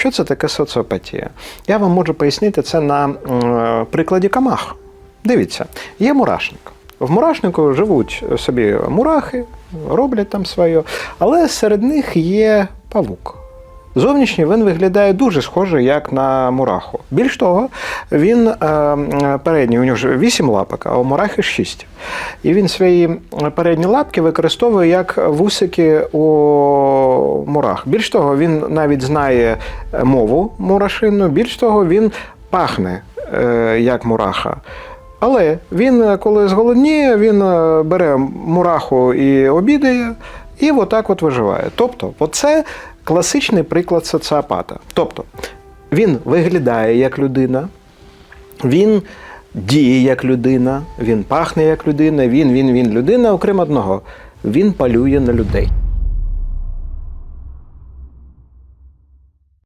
Що це таке соціопатія? Я вам можу пояснити це на прикладі камах. Дивіться, є мурашник. В мурашнику живуть собі мурахи, роблять там своє, але серед них є павук. Зовнішній він виглядає дуже схоже, як на мураху. Більш того, він е, передній, у нього ж 8 лапок, а у мурахи 6. І він свої передні лапки використовує як вусики у мурах. Більш того, він навіть знає мову мурашинну, більш того, він пахне е, як мураха. Але він, е, коли зголодніє, він е, бере мураху і обідає, і отак от виживає. Тобто, оце класичний приклад соціопата. Тобто, він виглядає як людина, він діє як людина, він пахне як людина, він, він, він людина, окрім одного. Він палює на людей.